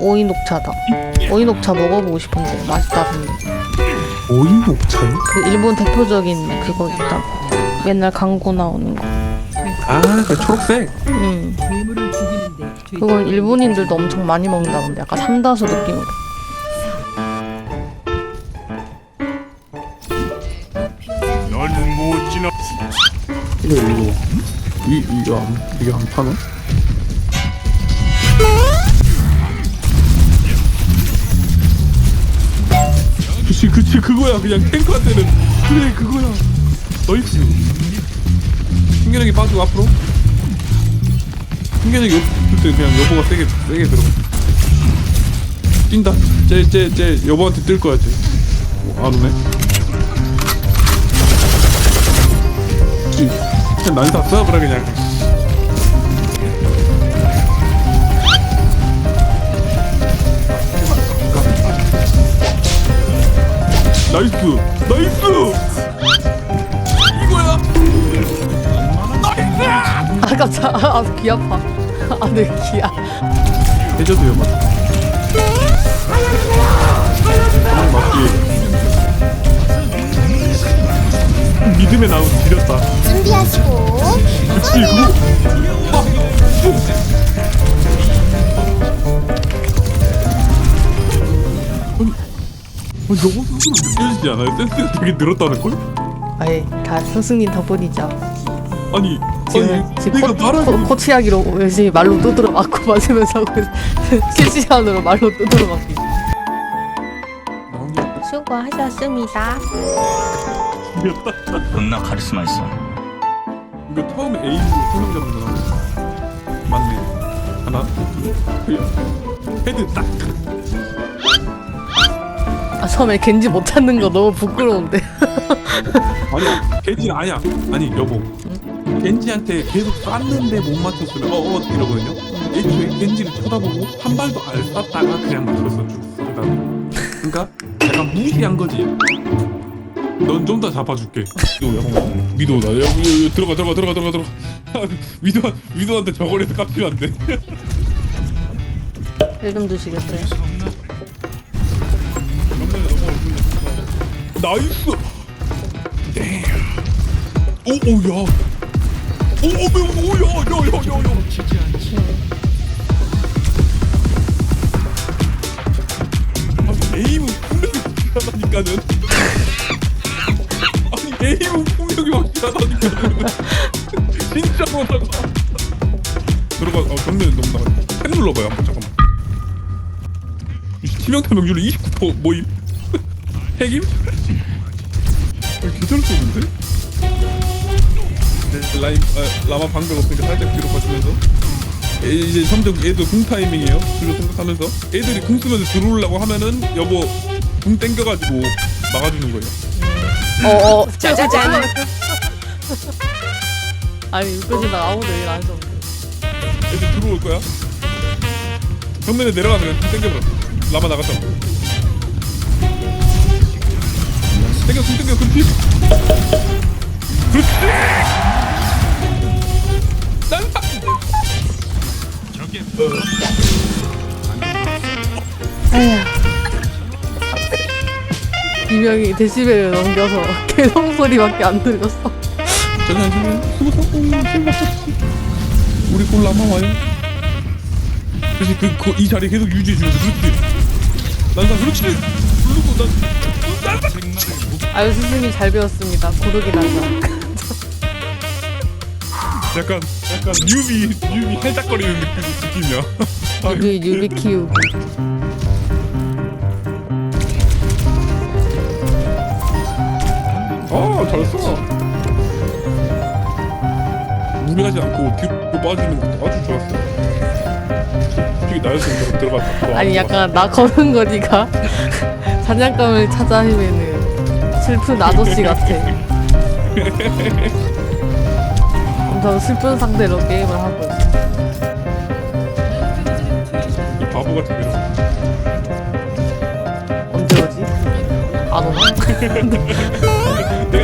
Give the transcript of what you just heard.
오이 녹차다. 오이 녹차 먹어보고 싶은데 맛있다던데. 오이 녹차요? 그 일본 대표적인 그거 있다고. 맨날 광고 나오는 거. 아, 그 초록색. 음. 죄- 그걸 일본인들도 엄청 많이 먹는다던데. 약간 삼다수 느낌으로. 이거 이거 이 이거 안 이게 안 파나? 그치 그치 그거야. 그냥 탱크한테는. 그래 그거야. 나이스 신기하게 빠지고 앞으로? 신기하게 옆을 때 그냥 여보가 세게 세게 들어가 뛴다. 쟤쟤쟤 여보한테 뜰 거야 쟤안 오네. 그냥 난사 쏴버려 그냥 나이스 나이스 이거야 아 깜짝. 아, 귀 아파. 아, 내 귀야. 해줘도 요 맞. 음, 맞지. 믿음에 나온 지렸다. 준비하시고 그치 그거. 너무 느껴지지 않아요? 센스가 되게 늘었다는 걸? 아예 다 스승님 덕분이죠. 아니, 지금 아니 지금 내가 코, 말하기 코, 코치하기로 열심히 말로 두드려 맞고 맞으면서 하고 있- 실시간으로 말로 두드려 맞기. 수고하셨습니다. 겁나 카리스마 있어 이거 처음에 에임으로 손을 잡는 거나 맞네 하나 둘 헤드 딱 아 처음에 겐지 못 찾는 거 너무 부끄러운데. 아니야 겐지는 아니야. 아니 여보. 겐지한테 계속 쐈는데 못 맞췄으면 어어 이러거든요. 애초에 겐지를 쳐다보고 한 발도 안 쐈다가 그냥 맞췄어 죽었어 그다음 그러니까 약간 무시한 거지. 넌 좀 더 잡아줄게. 미도야 미도다 야, 야, 야, 들어가 들어가 들어가 들어가 들어가. 미도 미도한테 저거리에서 깝치면 안돼. 일좀 드시겠어요? 나이스. 오오야. 오오야야야야야야. 아니 에임은 분명히 확실하다니까는. 아니 에임은 분명히 확실하다니까는. 진짜 못하다 들어가 어 정면에 너무 나가 펜 눌러봐요 한번 잠깐만. 치명타 명률 29% 모임 핵임? 기절 쏘는데? 네, 라인 아, 라마 방벽 없으니까 살짝 뒤로 빠지면서 에, 이제 점점 애들 궁 타이밍이에요. 그리고 생각하면서 애들이 궁 쓰면서 들어오려고 하면은 여보 궁 땡겨가지고 막아주는 거예요. 어어 짜자잔. 아니 육교지나 아무도 일 안 했었는데. 애들 들어올 거야. 정면에 내려가면 궁 땡겨버려. 라마 나갔다. 땡겨 궁 땡겨 그렇지. 그렇지. 난사. 비명이 데시벨을 넘겨서 개성 소리밖에 안 들렸어. 잠깐 스무 살 우리 골 남아 와요. 그렇지 그이 자리 계속 유지해 주면서 그렇지. 난사 그렇지. 아유 스승님 잘 배웠습니다. 고르기 난다. 약간 약간 뉴비 뉴비 살짝거리는 느낌 느낌이야. 아, 유비 유비 키우기. 아 잘했어. 무리하지 않고 뒤로 빠지는 것도 아주 좋았어. 솔직히 나였으면 들어갔다. 더 아니 안 약간 나 거는 거 니가 사냥감을 찾아 헤매는 슬픈 아저씨 같아. 엄청 슬픈 상대로 게임을 하고 있어. 이 바보 같은 이런. 언제 오지? 안 오나?